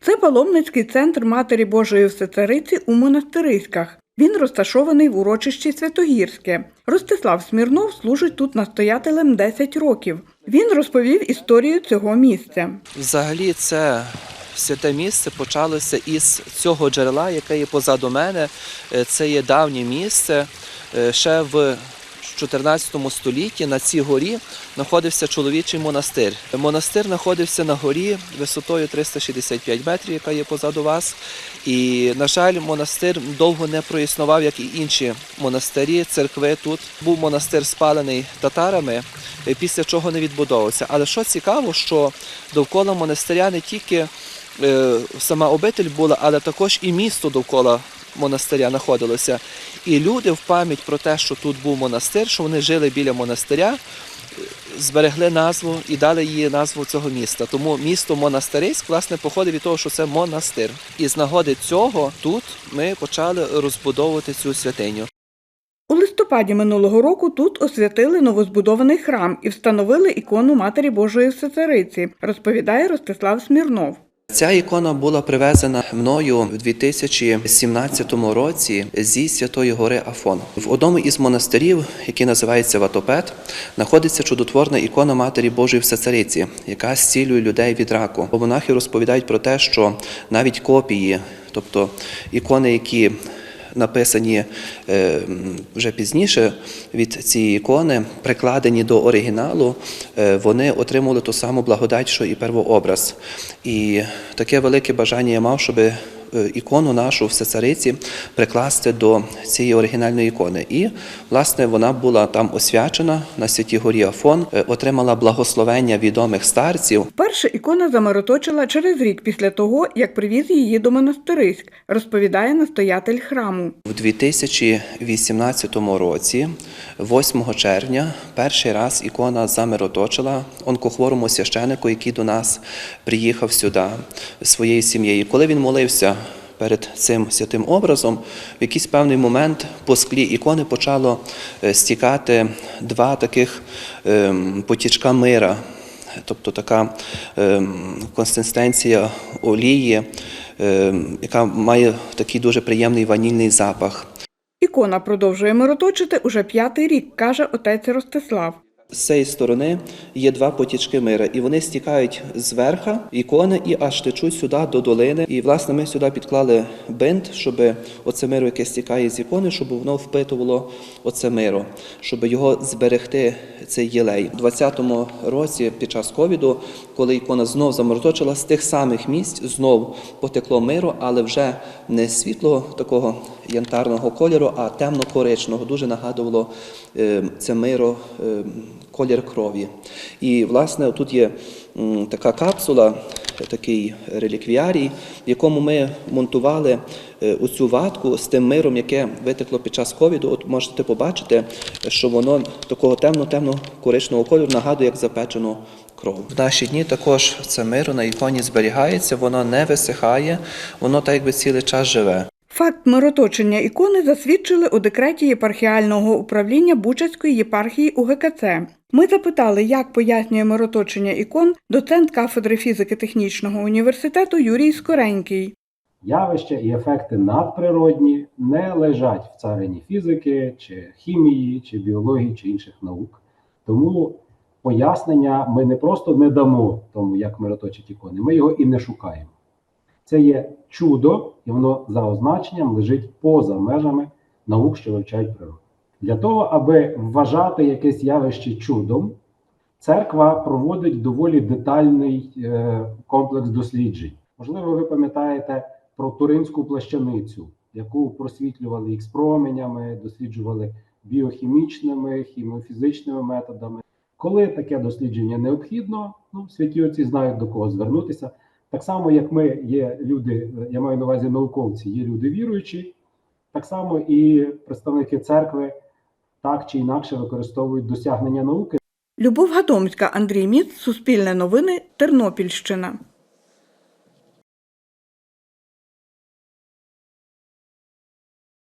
Це паломницький центр Матері Божої Всецариці у Монастириськах. Він розташований в урочищі Святогірське. Ростислав Смірнов служить тут настоятелем 10 років. Він розповів історію цього місця. Взагалі, це святе місце почалося із цього джерела, яке є позаду мене. Е, Це є давнє місце. Е, Ще в 14 столітті на цій горі знаходився чоловічий монастир. Монастир знаходився на горі висотою 365 метрів, яка є позаду вас. І, на жаль, монастир довго не проіснував, як і інші монастирі, церкви. Тут був монастир спалений татарами, після чого не відбудовувався. Але що цікаво, що довкола монастиря не тільки е, сама обитель була, але також і місто довкола монастиря знаходилося. І люди в пам'ять про те, що тут був монастир, що вони жили біля монастиря, зберегли назву і дали її назву цього міста. Тому місто Монастириськ, власне, походить від того, що це монастир. І з нагоди цього тут ми почали розбудовувати цю святиню. У листопаді минулого року тут освятили новозбудований храм і встановили ікону Матері Божої Всецариці, розповідає Ростислав Смірнов. Ця ікона була привезена мною в 2017 році зі Святої Гори Афон. В одному із монастирів, який називається Ватопет, знаходиться чудотворна ікона Матері Божої Всецариці, яка зцілює людей від раку. Монахи розповідають про те, що навіть копії, тобто ікони, які написані е, вже пізніше від цієї ікони, прикладені до оригіналу, е, вони отримали ту саму благодать, що і первообраз. І таке велике бажання я мав, щоб е, ікону нашу всецариці прикласти до цієї оригінальної ікони. І, власне, вона була там освячена на святій горі Афон, е, отримала благословення відомих старців. Вперше ікона замироточила через рік після того, як привіз її до монастириськ, розповідає настоятель храму. У 2018 році, 8 червня, перший раз ікона замироточила онкохворому священику, який до нас приїхав сюди своєю сім'єю. Коли він молився перед цим святим образом, в якийсь певний момент по склі ікони почало е, стікати два таких ем, потічка мира. Тобто така ем, консистенція олії, ем, яка має такий дуже приємний ванільний запах. Ікона продовжує мироточити уже п'ятий рік, каже отець Ростислав. З цієї сторони є два потічки мира, і вони стікають зверха ікони і аж течуть сюди до долини. І власне ми сюди підклали бинт, щоб оце миро, яке стікає з ікони, щоб воно впитувало оце миро, щоб його зберегти цей єлей. У 20-му році, під час ковіду, коли ікона знов заморозочила, з тих самих місць знов потекло миро, але вже не світлого такого янтарного кольору, а темно-коричного. Дуже нагадувало е, це миро. Колір крові. І, власне, тут є така капсула, такий реліквіарій, в якому ми монтували е, оцю ватку з тим миром, яке витекло під час ковіду. От можете побачити, що воно такого темно-темно коричневого кольору нагадує як запечену кров. В наші дні також це миро на іконі зберігається, воно не висихає, воно так якби цілий час живе. Факт мироточення ікони засвідчили у декреті єпархіального управління Бучацької єпархії УГКЦ. Ми запитали, як пояснює мироточення ікон доцент кафедри фізики технічного університету Юрій Скоренький. Явища і ефекти надприродні не лежать в царині фізики, чи хімії, чи біології, чи інших наук. Тому пояснення ми не просто не дамо тому, як мироточить ікони, ми його і не шукаємо. Це є чудо, і воно за означенням лежить поза межами наук, що вивчають природу. Для того, аби вважати якесь явище чудом, церква проводить доволі детальний е, комплекс досліджень. Можливо, ви пам'ятаєте про туринську плащаницю, яку просвітлювали ікс-променями, досліджували біохімічними, хіміофізичними методами. Коли таке дослідження необхідно, ну святі отці знають до кого звернутися. Так само, як ми є люди, я маю на увазі науковці, є люди віруючі, так само і представники церкви так чи інакше використовують досягнення науки. Любов Гатомська, Андрій Міц, Суспільне новини, Тернопільщина.